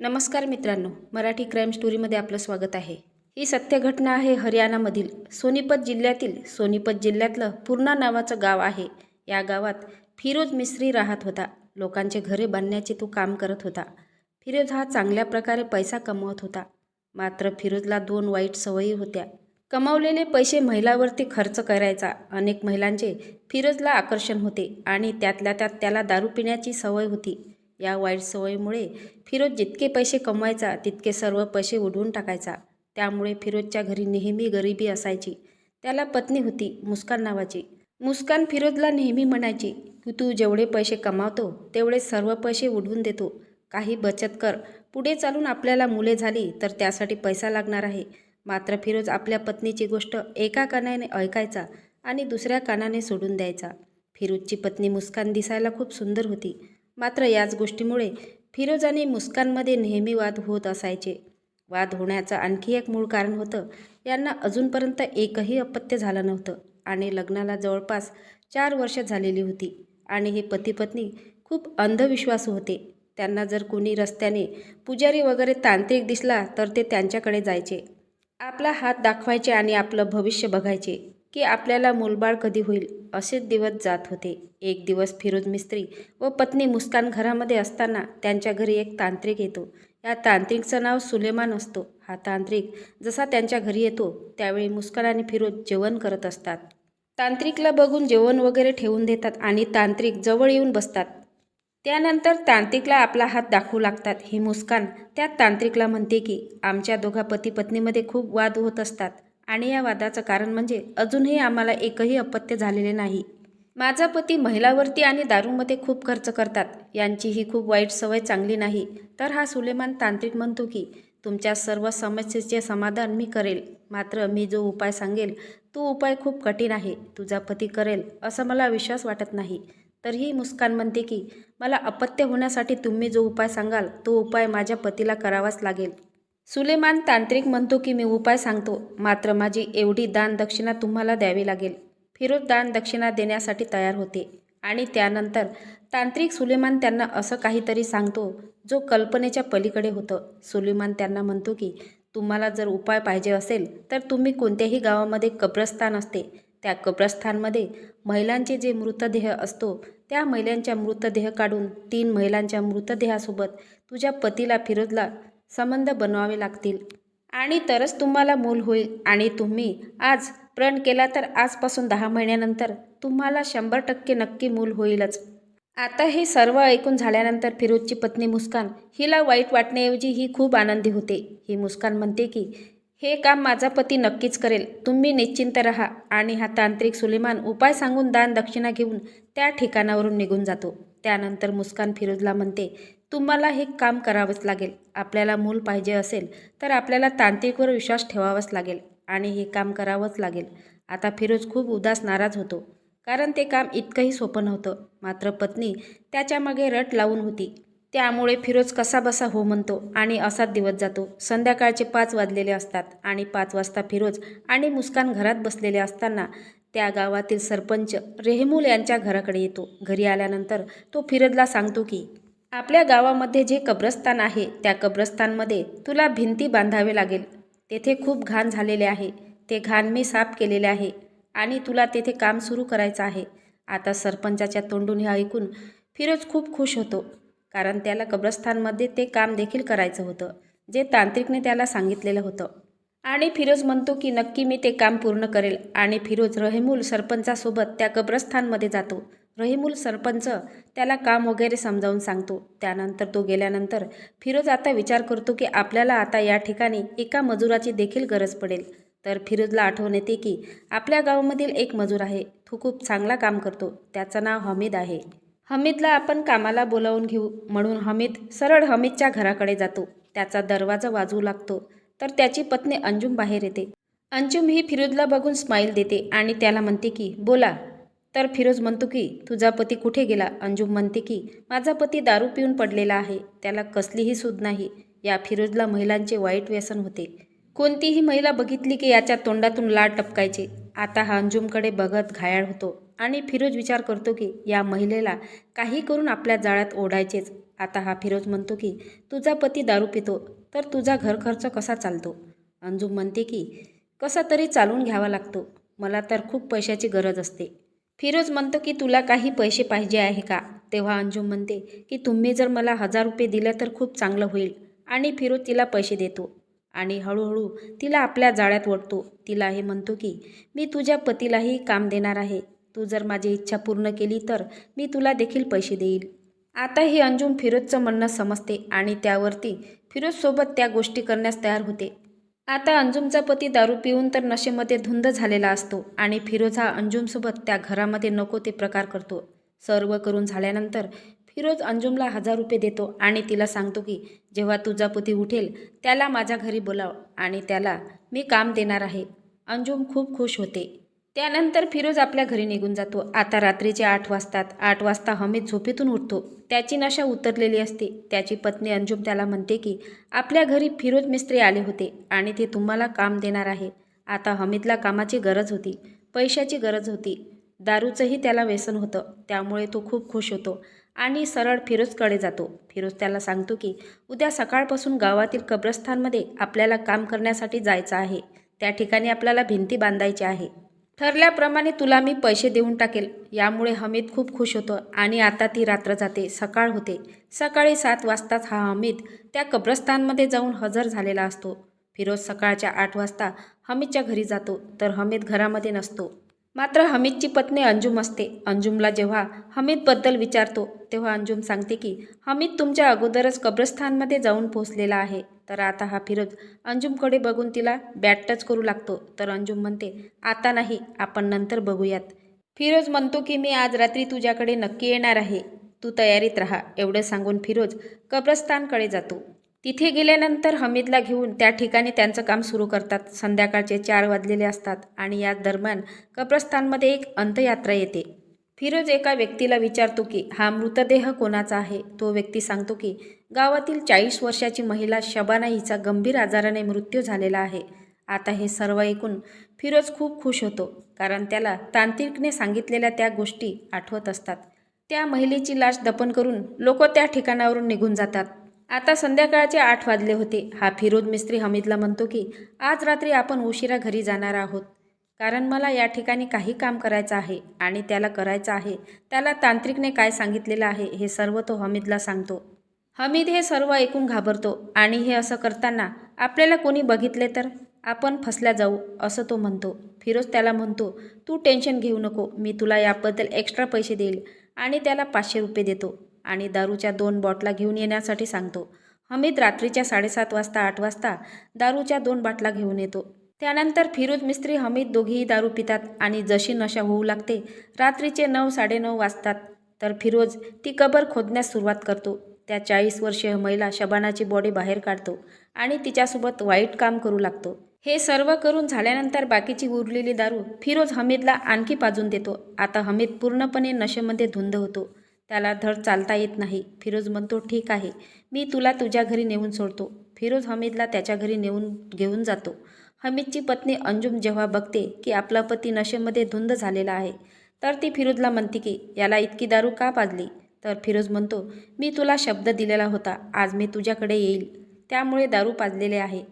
नमस्कार मित्रांनो मराठी क्राईम स्टोरीमध्ये आपलं स्वागत आहे. ही सत्य घटना आहे हरियाणामधील सोनीपत जिल्ह्यातील सोनीपत जिल्ह्यातलं पूर्णा नावाचं गाव आहे. या गावात फिरोज मिस्त्री राहत होता. लोकांचे घरे बांधण्याचे तो काम करत होता. फिरोज हा चांगल्या प्रकारे पैसा कमवत होता. मात्र फिरोजला दोन वाईट सवयी होत्या. कमावलेले पैसे महिलावरती खर्च करायचा. अनेक महिलांचे फिरोजला आकर्षण होते आणि त्यातल्या त्यात त्याला दारू पिण्याची सवय होती. या वाईट सवयीमुळे फिरोज जितके पैसे कमवायचा तितके सर्व पैसे उडवून टाकायचा. त्यामुळे फिरोजच्या घरी नेहमी गरिबी असायची. त्याला पत्नी होती मुस्कान नावाची. मुस्कान फिरोजला नेहमी म्हणायची की तू जेवढे पैसे कमावतो तेवढे सर्व पैसे उडवून देतो. काही बचत कर. पुढे चालून आपल्याला मुले झाली तर त्यासाठी पैसा लागणार आहे मात्र फिरोज आपल्या पत्नीची गोष्ट एका कानाने ऐकायचा आणि दुसऱ्या कानाने सोडून द्यायचा. फिरोजची पत्नी मुस्कान दिसायला खूप सुंदर होती. मात्र याच गोष्टीमुळे फिरोज आणि मुस्कानमध्ये नेहमी वाद होत असायचे. वाद होण्याचं आणखी एक मूळ कारण होतं यांना अजूनपर्यंत एकही अपत्य झालं नव्हतं आणि लग्नाला जवळपास चार वर्ष झालेली होती आणि हे पतीपत्नी खूप अंधविश्वासू होते. त्यांना जर कोणी रस्त्याने पुजारी वगैरे तांत्रिक दिसला तर ते त्यांच्याकडे जायचे. आपला हात दाखवायचे आणि आपलं भविष्य बघायचे. की आपल्याला मूलबाळ कधी होईल असेच दिवस जात होते. एक दिवस फिरोज मिस्त्री व पत्नी मुस्कान घरामध्ये असताना त्यांच्या घरी एक तांत्रिक येतो. या तांत्रिकचं नाव सुलेमान असतो. हा तांत्रिक जसा त्यांच्या घरी येतो त्यावेळी मुस्कान आणि फिरोज जेवण करत असतात. तांत्रिकला बघून जेवण वगैरे ठेवून देतात आणि तांत्रिक जवळ येऊन बसतात. त्यानंतर तांत्रिकला आपला हात दाखवू लागतात. ही मुस्कान त्या तांत्रिकला म्हणते की आमच्या दोघा पती पत्नीमध्ये खूप वाद होत असतात. आणि या वादाचं कारण म्हणजे अजूनही आम्हाला एकही अपत्य झालेले नाही. माझा पती महिलावरती आणि दारूमध्ये खूप खर्च करतात. यांची ही खूप वाईट सवय चांगली नाही. तर हा सुलेमान तांत्रिक म्हणतो की तुमच्या सर्व समस्येचे समाधान मी करेल. मात्र मी जो उपाय सांगेल तो उपाय खूप कठीण आहे. तुझा पती करेल असं मला विश्वास वाटत नाही तरीही मुस्कान म्हणते की मला अपत्य होण्यासाठी तुम्ही जो उपाय सांगाल तो उपाय माझ्या पतीला करावाच लागेल. सुलेमान तांत्रिक म्हणतो की मी उपाय सांगतो. मात्र माझी एवढी दान दक्षिणा तुम्हाला द्यावी लागेल. फिरोज दान दक्षिणा देण्यासाठी तयार होते. आणि त्यानंतर तांत्रिक सुलेमान त्यांना असं काहीतरी सांगतो जो कल्पनेच्या पलीकडे होतं. सुलेमान त्यांना म्हणतो की तुम्हाला जर उपाय पाहिजे असेल तर तुम्ही कोणत्याही गावामध्ये कब्रस्थान असते. त्या कब्रस्थानमध्ये महिलांचे जे मृतदेह असतो त्या महिलांच्या मृतदेह काढून तीन महिलांच्या मृतदेहासोबत तुझ्या पतीला फिरोजला संबंध बनवावे लागतील. आणि तरच तुम्हाला मूल होईल. आणि तुम्ही आज प्रण केला तर आजपासून दहा महिन्यानंतर तुम्हाला शंभर टक्के नक्की मूल होईलच. आता हे सर्व ऐकून झाल्यानंतर फिरोजची पत्नी मुस्कान हिला वाईट वाटण्याऐवजी ही खूप आनंदी होते. ही मुस्कान म्हणते की हे काम माझा पती नक्कीच करेल. तुम्ही निश्चिंत राहा. आणि हा तांत्रिक सुलेमान उपाय सांगून दान दक्षिणा घेऊन त्या ठिकाणावरून निघून जातो. त्यानंतर मुस्कान फिरोजला म्हणते तुम्हाला हे काम करावंच लागेल. आपल्याला मूल पाहिजे असेल तर आपल्याला तांत्रिकवर विश्वास ठेवावाच लागेल आणि हे काम करावंच लागेल. आता फिरोज खूप उदास नाराज होतो. कारण ते काम इतकंही सोपं नव्हतं. मात्र पत्नी त्याच्यामागे रट लावून होती. त्यामुळे फिरोज कसा बसा हो म्हणतो आणि असाच दिवस जातो. संध्याकाळचे पाच वाजलेले असतात आणि पाच वाजता फिरोज आणि मुस्कान घरात बसलेले असताना त्या गावातील सरपंच रेहमूल यांच्या घराकडे येतो. घरी आल्यानंतर तो फिरोजला सांगतो की आपल्या गावामध्ये जे कब्रस्तान आहे त्या कब्रस्तानमध्ये तुला भिंती बांधावे लागेल. तेथे खूप घाण झालेले आहे. ते घाण मी साफ केलेले आहे आणि तुला तेथे काम सुरू करायचं आहे. आता सरपंचाच्या तोंडून हे ऐकून फिरोज खूप खुश होतो कारण त्याला कब्रस्थानमध्ये ते काम देखील करायचं होतं जे तांत्रिकने त्याला सांगितलेलं होतं. आणि फिरोज म्हणतो की नक्की मी ते काम पूर्ण करेल आणि फिरोज रहेमूल सरपंचासोबत त्या कब्रस्थानमध्ये जातो. रहिमूल सरपंच त्याला काम वगैरे समजावून सांगतो. त्यानंतर तो गेल्यानंतर फिरोज आता विचार करतो की आपल्याला आता या ठिकाणी एका मजुराची देखील गरज पडेल. तर फिरोजला आठवण येते की आपल्या गावामधील एक मजूर आहे. तो खूप चांगला काम करतो. त्याचं नाव हमीद आहे. हमीदला आपण कामाला बोलावून घेऊ. म्हणून हमीद सरळ हमीदच्या घराकडे जातो. त्याचा दरवाजा वाजवू लागतो. तर त्याची पत्नी अंजुम बाहेर येते. अंजुम ही फिरोजला बघून स्माईल देते आणि त्याला म्हणते की बोला तर फिरोज म्हणतो की तुझा पती कुठे गेला? अंजुम म्हणते की माझा पती दारू पिऊन पडलेला आहे. त्याला कसलीही सूद नाही. या फिरोजला महिलांचे वाईट व्यसन होते. कोणतीही महिला बघितली की याच्या तोंडातून लाड टपकायचे. आता हा अंजुमकडे बघत घायाळ होतो आणि फिरोज विचार करतो की या महिलेला काही करून आपल्या जाळ्यात ओढायचेच. आता हा फिरोज म्हणतो की तुझा पती दारू पितो तर तुझा घरखर्च कसा चालतो? अंजुम म्हणते की कसा तरी चालून घ्यावा लागतो. मला तर खूप पैशाची गरज असते. फिरोज म्हणतो की तुला काही पैसे पाहिजे आहे का? तेव्हा अंजुम म्हणते की तुम्ही जर मला हजार रुपये दिले तर खूप चांगलं होईल. आणि फिरोज तिला पैसे देतो. आणि हळूहळू तिला आपल्या जाळ्यात ओढतो. तिला हे म्हणतो की मी तुझ्या पतीलाही काम देणार आहे. तू जर माझी इच्छा पूर्ण केली तर मी तुला देखील पैसे देईल. आता ही अंजुम फिरोजचं म्हणणं समजते आणि त्यावरती फिरोजसोबत त्या गोष्टी करण्यास तयार होते. आता अंजुमचा पती दारू पिऊन तर नशेमध्ये धुंद झालेला असतो आणि फिरोज हा अंजुमसोबत त्या घरामध्ये नको ते प्रकार करतो. सर्व करून झाल्यानंतर फिरोज अंजुमला हजार रुपये देतो आणि तिला सांगतो की जेव्हा तुझा पती उठेल त्याला माझ्या घरी बोलाव आणि त्याला मी काम देणार आहे. अंजुम खूप खुश होते. त्यानंतर फिरोज आपल्या घरी निघून जातो. आता रात्रीचे आठ वाजतात. आठ वाजता हमीद झोपेतून उठतो. त्याची नशा उतरलेली असते. त्याची पत्नी अंजुम त्याला म्हणते की आपल्या घरी फिरोज मिस्त्री आले होते आणि ते तुम्हाला काम देणार आहे. आता हमीदला कामाची गरज होती. पैशाची गरज होती. दारूचंही त्याला व्यसन होतं. त्यामुळे तो खूप खुश होतो आणि सरळ फिरोजकडे जातो. फिरोज त्याला सांगतो की उद्या सकाळपासून गावातील कब्रस्थानमध्ये आपल्याला काम करण्यासाठी जायचं आहे. त्या ठिकाणी आपल्याला भिंती बांधायची आहे. ठरल्याप्रमाणे तुला मी पैसे देऊन टाकेल. यामुळे हमीद खूप खुश होतो आणि आता ती रात्र जाते सकाळ होते. सकाळी सात वाजताच हा हमीद त्या कब्रस्तानमध्ये जाऊन हजर झालेला असतो. फिरोज सकाळच्या आठ वाजता हमीदच्या घरी जातो तर हमीद घरामध्ये नसतो. मात्र हमीदची पत्नी अंजुम असते. अंजुमला जेव्हा हमीदबद्दल विचारतो तेव्हा अंजुम सांगते की हमीद तुमच्या अगोदरच कब्रस्थानमध्ये जाऊन पोहोचलेला आहे. तर आता हा फिरोज अंजुमकडे बघून तिला बॅट टच करू लागतो. तर अंजुम म्हणते आता नाही आपण नंतर बघूयात. फिरोज म्हणतो की मी आज रात्री तुझ्याकडे नक्की येणार आहे. तू तयारीत राहा. एवढं सांगून फिरोज कब्रस्तानकडे जातो. तिथे गेल्यानंतर हमीदला घेऊन त्या ठिकाणी त्यांचं काम सुरू करतात. संध्याकाळचे चार वाजलेले असतात आणि या दरम्यान कब्रस्तानमध्ये एक अंतयात्रा येते. फिरोज एका व्यक्तीला विचारतो की हा मृतदेह कोणाचा आहे? तो व्यक्ती सांगतो की गावातील चाळीस वर्षाची महिला शबाना हिचा गंभीर आजाराने मृत्यू झालेला आहे. आता हे सर्व ऐकून फिरोज खूप खुश होतो कारण त्याला तांत्रिकने सांगितलेल्या त्या गोष्टी आठवत असतात. त्या महिलेची लाश दफन करून लोक त्या ठिकाणावरून निघून जातात. आता संध्याकाळचे आठ वाजले होते. हा फिरोज मिस्त्री हमीदला म्हणतो की आज रात्री आपण उशिरा घरी जाणार आहोत. कारण मला या ठिकाणी काही काम करायचं आहे आणि त्याला करायचं आहे त्याला तांत्रिकने काय सांगितलेलं आहे हे सर्व तो हमीदला सांगतो. हमीद हे सर्व ऐकून घाबरतो आणि हे असं करताना आपल्याला कोणी बघितले तर? आपण फसल्या जाऊ असं तो म्हणतो. फिरोज त्याला म्हणतो तू टेन्शन घेऊ नको मी तुला याबद्दल एक्स्ट्रा पैसे देईल आणि त्याला पाचशे रुपये देतो आणि दारूच्या दोन बॉटला घेऊन येण्यासाठी सांगतो. हमीद रात्रीच्या साडेसात वाजता आठ वाजता दारूच्या दोन बाटला घेऊन येतो. त्यानंतर फिरोज मिस्त्री हमीद दोघेही दारू पितात आणि जशी नशा होऊ लागते रात्रीचे नऊ साडेनऊ वाजतात. तर फिरोज ती कबर खोदण्यास सुरुवात करतो. त्या चाळीस वर्षीय महिला शबानाची बॉडी बाहेर काढतो आणि तिच्यासोबत वाईट काम करू लागतो. हे सर्व करून झाल्यानंतर बाकीची उरलेली दारू फिरोज हमीदला आणखी पाजून देतो. आता हमीद पूर्णपणे नशेमध्ये धुंद होतो. त्याला धड चालता येत नाही. फिरोज म्हणतो ठीक आहे. मी तुला तुझ्या घरी नेऊन सोडतो. फिरोज हमीदला त्याच्या घरी नेऊन घेऊन जातो. हमीदची पत्नी अंजुम जेव्हा बघते की आपला पती नशेमध्ये धुंद झालेला आहे तर ती फिरोजला म्हणते की याला इतकी दारू का पाजली? तर फिरोज म्हणतो मी तुला शब्द दिलेला होता आज मी तुझ्याकडे येईल. त्यामुळे दारू पाजलेले आहे.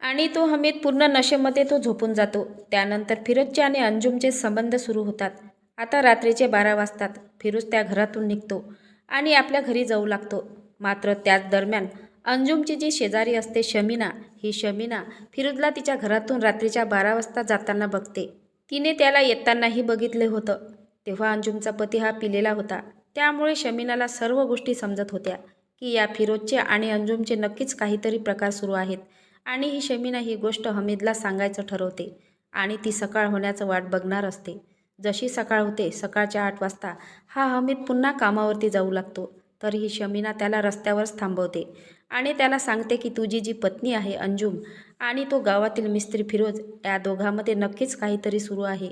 आणि तो हमीद पूर्ण नशेमध्ये तो झोपून जातो. त्यानंतर फिरोजचे आणि अंजुमचे संबंध सुरू होतात. आता रात्रीचे बारा वाजतात. फिरोज त्या घरातून निघतो आणि आपल्या घरी जाऊ लागतो. मात्र त्याच दरम्यान अंजुमची जी शेजारी असते शमीना ही शमीना फिरोजला तिच्या घरातून रात्रीच्या बारा वाजता जाताना बघते. तिने त्याला येतानाही बघितले होतं. तेव्हा अंजुमचा पती हा पिलेला होता. त्यामुळे शमीनाला सर्व गोष्टी समजत होत्या की या फिरोजचे आणि अंजुमचे नक्कीच काहीतरी प्रकार सुरू आहेत आणि ही शमीना ही गोष्ट हमीदला सांगायचं ठरवते आणि ती सकाळ होण्याचं वाट बघणार असते. जशी सकाळ होते सकाळच्या आठ वाजता हा हमीद पुन्हा कामावरती जाऊ लागतो. तर ही शमीना त्याला रस्त्यावरच थांबवते आणि त्याला सांगते की तुझी जी पत्नी आहे अंजुम आणि तो गावातील मिस्त्री फिरोज या दोघांमध्ये नक्कीच काहीतरी सुरू आहे.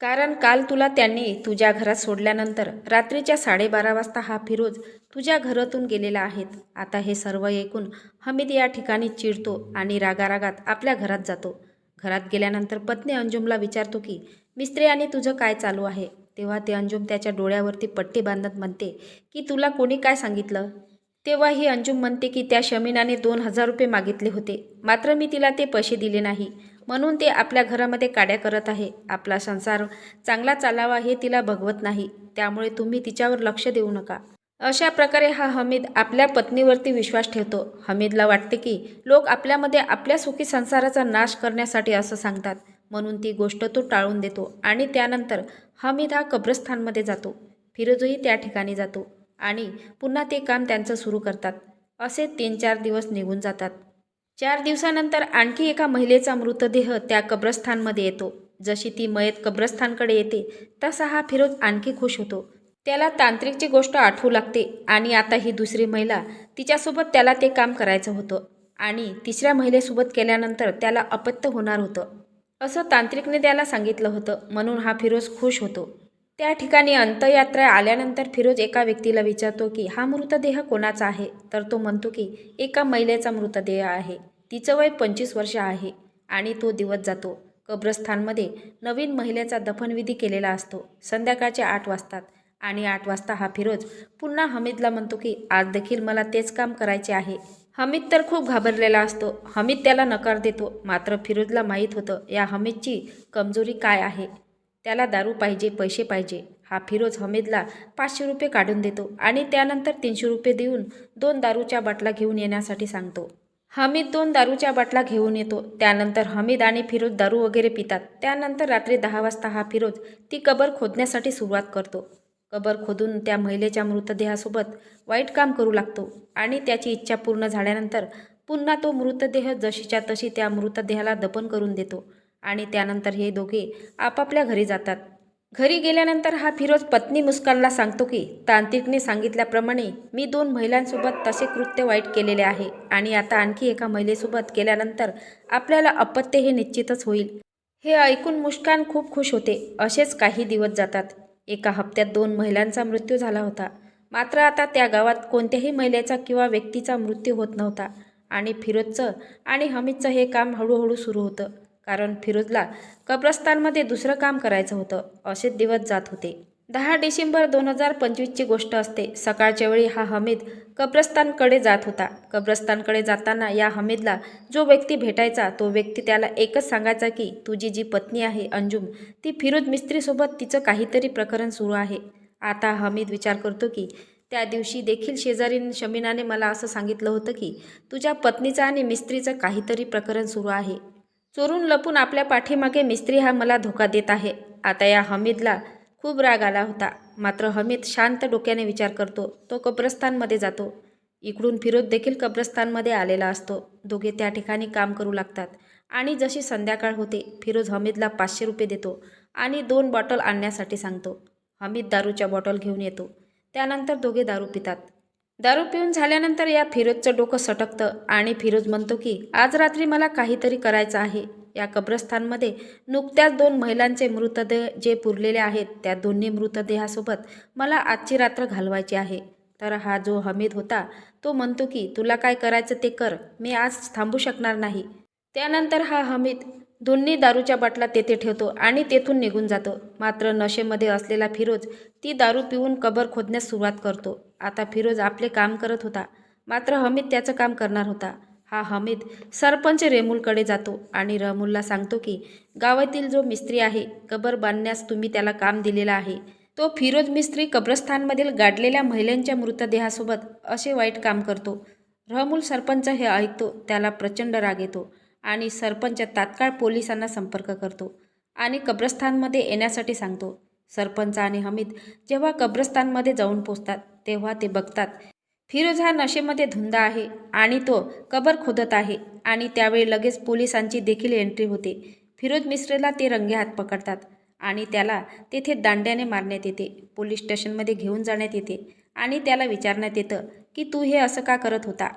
कारण काल तुला त्यांनी तुझ्या घरात सोडल्यानंतर रात्रीच्या साडेबारा वाजता हा फिरोज तुझ्या घरातून गेलेला आहेत. आता हे सर्व ऐकून हमीद या ठिकाणी चिडतो आणि रागारागात आपल्या घरात जातो. घरात गेल्यानंतर पत्नी अंजुमला विचारतो की मिस्त्री आणि तुझं काय चालू आहे? तेव्हा ते अंजुम त्याच्या डोळ्यावरती पट्टी बांधत म्हणते की तुला कोणी काय सांगितलं? तेव्हा ही अंजुम म्हणते की त्या शमीनाने दोन हजार रुपये मागितले होते. मात्र मी तिला ते पैसे दिले नाही. म्हणून ते आपल्या घरामध्ये काड्या करत आहे. आपला संसार चांगला चालावा हे तिला भगवत नाही. त्यामुळे तुम्ही तिच्यावर लक्ष देऊ नका. अशा प्रकारे हा हमीद आपल्या पत्नीवरती विश्वास ठेवतो. हमीदला वाटते की लोक आपल्यामध्ये आपल्या सुखी संसाराचा नाश करण्यासाठी असं सांगतात. म्हणून ती गोष्ट तो टाळून देतो आणि त्यानंतर हमीद हा कब्रस्थानमध्ये जातो. फिरोजही त्या ठिकाणी जातो आणि पुन्हा ते काम त्यांचं सुरू करतात. असे तीन चार दिवस निघून जातात. चार दिवसानंतर आणखी एका महिलेचा मृतदेह त्या कब्रस्थानमध्ये येतो. जशी ती मयत कब्रस्थानकडे येते तसा हा फिरोज आणखी खुश होतो. त्याला तांत्रिकची गोष्ट आठवू लागते आणि आता ही दुसरी महिला तिच्यासोबत त्याला ते काम करायचं होतं आणि तिसऱ्या महिलेसोबत केल्यानंतर त्याला अपत्य होणार होतं. असं तांत्रिकने त्याला सांगितलं होतं. म्हणून हा फिरोज खुश होतो. त्या ठिकाणी अंत्ययात्रा आल्यानंतर फिरोज एका व्यक्तीला विचारतो की हा मृतदेह कोणाचा आहे? तर तो म्हणतो की एका महिलेचा मृतदेह आहे. तिचं वय पंचवीस वर्ष आहे आणि तो दिवस जातो. कब्रस्थानमध्ये नवीन महिलेचा दफनविधी केलेला असतो. संध्याकाळचे आठ वाजतात आणि आठ वाजता हा फिरोज पुन्हा हमीदला म्हणतो की आज देखील मला तेच काम करायचे आहे. हमीद तर खूप घाबरलेला असतो. हमीद त्याला नकार देतो. मात्र फिरोजला माहीत होतं या हमीदची कमजोरी काय आहे? त्याला दारू पाहिजे पैसे पाहिजे. हा फिरोज हमीदला पाचशे रुपये काढून देतो आणि त्यानंतर तीनशे रुपये देऊन दोन दारूच्या बाटला घेऊन येण्यासाठी सांगतो. हमीद दोन दारूच्या बाटला घेऊन येतो. त्यानंतर हमीद आणि फिरोज दारू वगैरे पितात. त्यानंतर रात्री दहा वाजता हा फिरोज ती कबर खोदण्यासाठी सुरुवात करतो. कबर खोदून त्या महिलेच्या मृतदेहासोबत वाईट काम करू लागतो आणि त्याची इच्छा पूर्ण झाल्यानंतर पुन्हा तो मृतदेह जशीच्या तशी त्या मृतदेहाला दफन करून देतो आणि त्यानंतर हे दोघे आपापल्या घरी जातात. घरी गेल्यानंतर हा फिरोज पत्नी मुस्कानला सांगतो की तांत्रिकने सांगितल्याप्रमाणे मी दोन महिलांसोबत तसे कृत्य वाईट केलेले आहे आणि आता आणखी एका महिलेसोबत केल्यानंतर आपल्याला अपत्य हे निश्चितच होईल. हे ऐकून मुस्कान खूप खुश होते. असेच काही दिवस जातात. एका हप्त्यात दोन महिलांचा मृत्यू झाला होता. मात्र आता त्या गावात कोणत्याही महिलेचा किंवा व्यक्तीचा मृत्यू होत नव्हता. आणि फिरोजचं आणि हमीदचं हे काम हळूहळू सुरू होतं. कारण फिरोजला कब्रस्तानमध्ये दुसरं काम करायचं होतं. असेच दिवस जात होते. दहा डिसेंबर दोन हजार पंचवीसची गोष्ट असते. सकाळच्या वेळी हा हमीद कब्रस्तानकडे जात होता. कब्रस्तानकडे जाताना या हमीदला जो व्यक्ती भेटायचा तो व्यक्ती त्याला एकच सांगायचा की तुझी जी पत्नी आहे अंजुम ती फिरोज मिस्त्रीसोबत तिचं काहीतरी प्रकरण सुरू आहे. आता हमीद विचार करतो की त्या दिवशी देखील शेजारीन शमीनाने मला असं सांगितलं होतं की तुझ्या पत्नीचं आणि मिस्त्रीचं काहीतरी प्रकरण सुरू आहे. चोरून लपून आपल्या पाठीमागे मिस्त्री हा मला धोका देत आहे. आता या हमीदला खूप राग आला होता. मात्र हमीद शांत डोक्याने विचार करतो. तो कब्रस्तानमध्ये जातो. इकडून फिरोज देखील कब्रस्तानमध्ये आलेला असतो. दोघे त्या ठिकाणी काम करू लागतात. आणि जशी संध्याकाळ होते फिरोज हमीदला पाचशे रुपये देतो आणि दोन बॉटल आणण्यासाठी सांगतो. हमीद दारूच्या बॉटल घेऊन येतो. त्यानंतर दोघे दारू पितात. दारू पिऊन झाल्यानंतर या फिरोजचं डोकं सटकतं आणि फिरोज म्हणतो की आज रात्री मला काहीतरी करायचं आहे. या कब्रस्थानमध्ये नुकत्याच दोन महिलांचे मृतदेह जे पुरलेले आहेत त्या दोन्ही मृतदेहासोबत मला आजची रात्र घालवायची आहे. तर हा जो हमीद होता तो म्हणतो की तुला काय करायचं ते कर मी आज थांबू शकणार नाही. त्यानंतर हा हमीद दोन्ही दारूच्या बाटला तेथे ठेवतो आणि तेथून निघून जातो. मात्र नशेमध्ये असलेला फिरोज ती दारू पिऊन कबर खोदण्यास सुरुवात करतो. आता फिरोज आपले काम करत होता. मात्र हमीद त्याचं काम करणार होता. हा हमीद सरपंच रेमूलकडे जातो आणि रहमूलला सांगतो की गावातील जो मिस्त्री आहे कबर बांधण्यास तुम्ही त्याला काम दिलेलं आहे. तो फिरोज मिस्त्री कब्रस्थानमधील गाडलेल्या महिलांच्या मृतदेहासोबत असे वाईट काम करतो. रहमूल सरपंच हे ऐकतो त्याला प्रचंड राग येतो आणि सरपंच तात्काळ पोलिसांना संपर्क करतो आणि कब्रस्थानमध्ये येण्यासाठी सांगतो. सरपंच आणि हमीद जेव्हा कब्रस्थानमध्ये जाऊन पोचतात तेव्हा ते बघतात फिरोज हा नशेमध्ये धुंद आहे आणि तो कबर खोदत आहे आणि त्यावेळी लगेच पोलिसांची देखील एंट्री होते. फिरोज मिश्रेला ते रंगे हात पकडतात आणि त्याला तेथे दांड्याने मारण्यात येते. पोलीस स्टेशनमध्ये घेऊन जाण्यात येते आणि त्याला विचारण्यात येतं की तू हे असं का करत होता?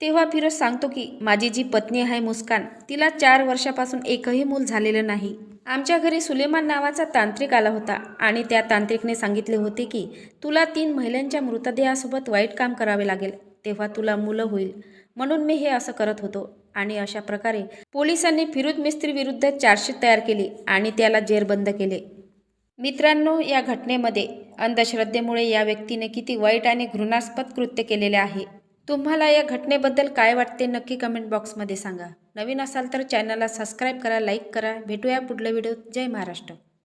तेव्हा फिरोज सांगतो की माझी जी पत्नी आहे मुस्कान तिला चार वर्षापासून एकही मूल झालेलं नाही. आमच्या घरी सुलेमान नावाचा तांत्रिक आला होता आणि त्या तांत्रिकने सांगितले होते की तुला तीन महिलांच्या मृतदेहासोबत वाईट काम करावे लागेल तेव्हा तुला मुलं होईल. म्हणून मी हे असं करत होतो आणि अशा प्रकारे पोलिसांनी फिरोज मिस्त्री विरुद्ध चार्जशीट तयार केली आणि त्याला जेरबंद केले. मित्रांनो या घटनेमध्ये अंधश्रद्धेमुळे या व्यक्तीने किती वाईट आणि घृणास्पद कृत्य केलेले आहे. तुम्हाला या घटनेबद्दल काय वाटते नक्की कमेंट बॉक्समध्ये सांगा. नवीन असाल तर चॅनलला सबस्क्राईब करा लाईक करा. भेटूया पुढल्या व्हिडिओत जय महाराष्ट्र.